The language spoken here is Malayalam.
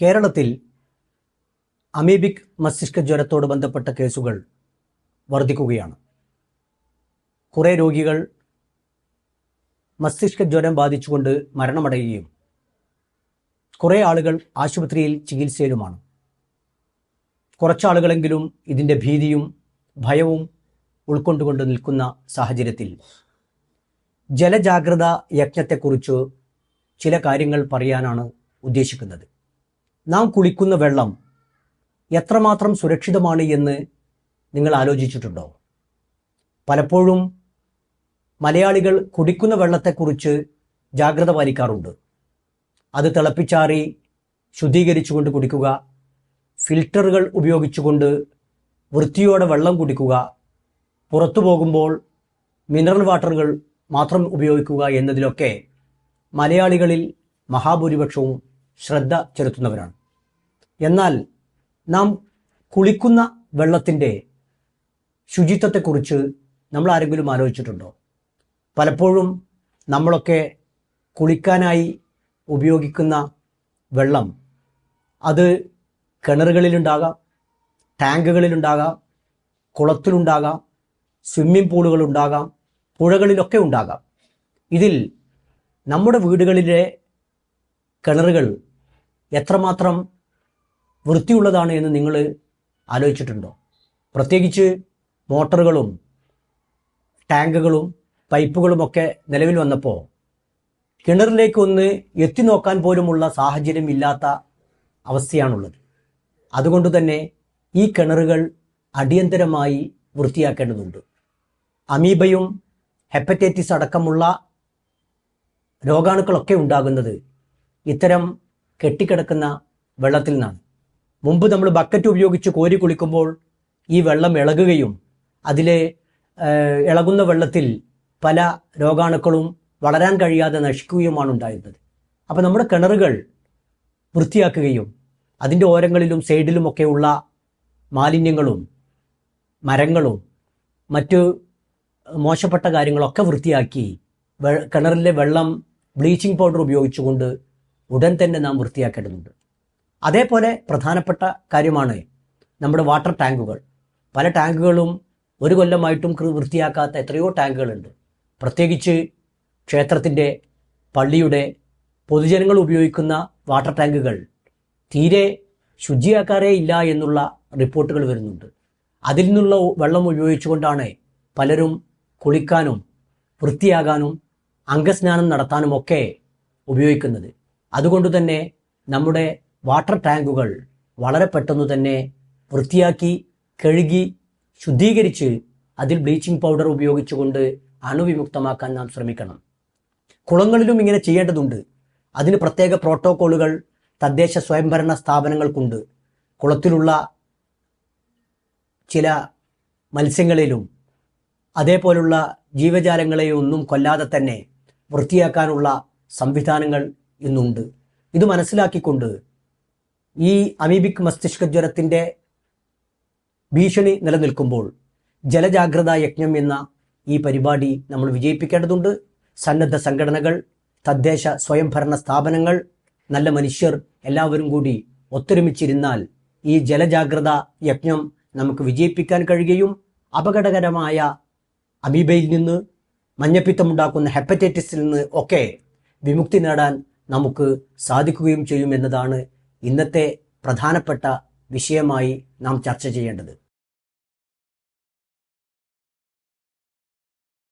കേരളത്തിൽ അമീബിക് മസ്തിഷ്ക ജ്വരത്തോട് ബന്ധപ്പെട്ട കേസുകൾ വർദ്ധിക്കുകയാണ് കുറെ രോഗികൾ മസ്തിഷ്ക ജ്വരം ബാധിച്ചുകൊണ്ട് മരണമടയുകയും കുറേ ആളുകൾ ആശുപത്രിയിൽ ചികിത്സയിലുമാണ്. കുറച്ചാളുകളെങ്കിലും ഇതിന്റെ ഭീതിയും ഭയവും ഉൾക്കൊണ്ടുകൊണ്ട് നിൽക്കുന്ന സാഹചര്യത്തിൽ ജലജാഗ്രത യജ്ഞത്തെക്കുറിച്ച് ചില കാര്യങ്ങൾ പറയാനാണ് ഉദ്ദേശിക്കുന്നത്. നാം കുളിക്കുന്ന വെള്ളം എത്രമാത്രം സുരക്ഷിതമാണ് എന്ന് നിങ്ങൾ ആലോചിച്ചിട്ടുണ്ടോ? പലപ്പോഴും മലയാളികൾ കുടിക്കുന്ന വെള്ളത്തെക്കുറിച്ച് ജാഗ്രത പാലിക്കാറുണ്ട്. അത് തിളപ്പിച്ചാറി ശുദ്ധീകരിച്ചുകൊണ്ട് കുടിക്കുക ഫിൽറ്ററുകൾ ഉപയോഗിച്ചുകൊണ്ട് വൃത്തിയോടെ വെള്ളം കുടിക്കുക പുറത്തു പോകുമ്പോൾ മിനറൽ വാട്ടറുകൾ മാത്രം ഉപയോഗിക്കുക എന്നതിലൊക്കെ മലയാളികളിൽ മഹാഭൂരിപക്ഷവും ശ്രദ്ധ ചെലുത്തുന്നവരാണ്. എന്നാൽ നാം കുളിക്കുന്ന വെള്ളത്തിന്റെ ശുചിത്വത്തെക്കുറിച്ച് നമ്മൾ ആരെങ്കിലും ആലോചിച്ചിട്ടുണ്ടോ? പലപ്പോഴും നമ്മളൊക്കെ കുളിക്കാനായി ഉപയോഗിക്കുന്ന വെള്ളം അത് കിണറുകളിലുണ്ടാകാം ടാങ്കുകളിലുണ്ടാകാം കുളത്തിലുണ്ടാകാം സ്വിമ്മിംഗ് പൂളുകളുണ്ടാകാം പുഴകളിലൊക്കെ ഉണ്ടാകാം. ഇതിൽ നമ്മുടെ വീടുകളിലെ കിണറുകൾ എത്രമാത്രം വൃത്തിയുള്ളതാണ് എന്ന് നിങ്ങൾ ആലോചിച്ചിട്ടുണ്ടോ? പ്രത്യേകിച്ച് മോട്ടറുകളും ടാങ്കുകളും പൈപ്പുകളുമൊക്കെ നിലവിൽ വന്നപ്പോൾ കിണറിലേക്ക് ഒന്ന് എത്തി നോക്കാൻ പോലുമുള്ള സാഹചര്യം ഇല്ലാത്ത അവസ്ഥയാണുള്ളത്. അതുകൊണ്ട് തന്നെ ഈ കിണറുകൾ അടിയന്തരമായി വൃത്തിയാക്കേണ്ടതുണ്ട്. അമീബയും ഹെപ്പറ്റൈറ്റിസ് അടക്കമുള്ള രോഗാണുക്കളൊക്കെ ഉണ്ടാകുന്നത് ഇത്തരം കെട്ടിക്കിടക്കുന്ന വെള്ളത്തിൽ നിന്നാണ്. മുമ്പ് നമ്മൾ ബക്കറ്റ് ഉപയോഗിച്ച് കോരി കുളിക്കുമ്പോൾ ഈ വെള്ളം ഇളകുകയും അതിലെ ഇളകുന്ന വെള്ളത്തിൽ പല രോഗാണുക്കളും വളരാൻ കഴിയാതെ നശിക്കുകയുമാണ് ഉണ്ടായിരുന്നത്. അപ്പോൾ നമ്മുടെ കിണറുകൾ വൃത്തിയാക്കുകയും അതിന്റെ ഓരങ്ങളിലും സൈഡിലുമൊക്കെയുള്ള മാലിന്യങ്ങളും മരങ്ങളും മറ്റു മോശപ്പെട്ട കാര്യങ്ങളൊക്കെ വൃത്തിയാക്കി കിണറിലെ വെള്ളം ബ്ലീച്ചിങ് പൗഡർ ഉപയോഗിച്ചുകൊണ്ട് ഉടൻ തന്നെ നാം വൃത്തിയാക്കേണ്ടതുണ്ട്. അതേപോലെ പ്രധാനപ്പെട്ട കാര്യമാണ് നമ്മുടെ വാട്ടർ ടാങ്കുകൾ പല ടാങ്കുകളും ഒരു കൊല്ലമായിട്ടും വൃത്തിയാക്കാത്ത എത്രയോ ടാങ്കുകളുണ്ട് പ്രത്യേകിച്ച് ക്ഷേത്രത്തിന്റെ പള്ളിയുടെ പൊതുജനങ്ങൾ ഉപയോഗിക്കുന്ന വാട്ടർ ടാങ്കുകൾ തീരെ ശുചിയാക്കാറേ ഇല്ല എന്നുള്ള റിപ്പോർട്ടുകൾ വരുന്നുണ്ട്. അതിൽ നിന്നുള്ള വെള്ളം ഉപയോഗിച്ചുകൊണ്ടാണ് പലരും കുളിക്കാനും വൃത്തിയാകാനും അംഗസ്നാനം നടത്താനും ഒക്കെ ഉപയോഗിക്കുന്നത്. അതുകൊണ്ട് തന്നെ നമ്മുടെ വാട്ടർ ടാങ്കുകൾ വളരെ പെട്ടെന്ന് തന്നെ വൃത്തിയാക്കി കഴുകി ശുദ്ധീകരിച്ച് അതിൽ ബ്ലീച്ചിങ് പൗഡർ ഉപയോഗിച്ചുകൊണ്ട് അണുവിമുക്തമാക്കാൻ നാം ശ്രമിക്കണം. കുളങ്ങളിലും ഇങ്ങനെ ചെയ്യേണ്ടതുണ്ട്. അതിന് പ്രത്യേക പ്രോട്ടോക്കോളുകൾ തദ്ദേശ സ്വയംഭരണ സ്ഥാപനങ്ങൾക്കുണ്ട്. കുളത്തിലുള്ള ചില മത്സ്യങ്ങളിലും അതേപോലുള്ള ജീവജാലങ്ങളെയൊന്നും കൊല്ലാതെ തന്നെ വൃത്തിയാക്കാനുള്ള സംവിധാനങ്ങൾ ഇന്നുണ്ട് ഇത് മനസ്സിലാക്കിക്കൊണ്ട് ഈ അമീബിക് മസ്തിഷ്ക ജ്വരത്തിന്റെ ഭീഷണി നിലനിൽക്കുമ്പോൾ ജലജാഗ്രതാ യജ്ഞം എന്ന ഈ പരിപാടി നമ്മൾ വിജയിപ്പിക്കേണ്ടതുണ്ട്. സന്നദ്ധ സംഘടനകൾ തദ്ദേശ സ്വയംഭരണ സ്ഥാപനങ്ങൾ നല്ല മനുഷ്യർ എല്ലാവരും കൂടി ഒത്തൊരുമിച്ചിരുന്നാൽ ഈ ജലജാഗ്രത യജ്ഞം നമുക്ക് വിജയിപ്പിക്കാൻ കഴിയുകയും അപകടകരമായ അമീബയിൽ നിന്ന് മഞ്ഞപ്പിത്തമുണ്ടാക്കുന്ന ഹെപ്പറ്റൈറ്റിസിൽ നിന്ന് ഒക്കെ വിമുക്തി നേടാൻ നമുക്ക് സാധിക്കുകയും ചെയ്യുമെന്നതാണ് ഇന്നത്തെ പ്രധാനപ്പെട്ട വിഷയമായി നാം ചർച്ച ചെയ്യേണ്ടത്.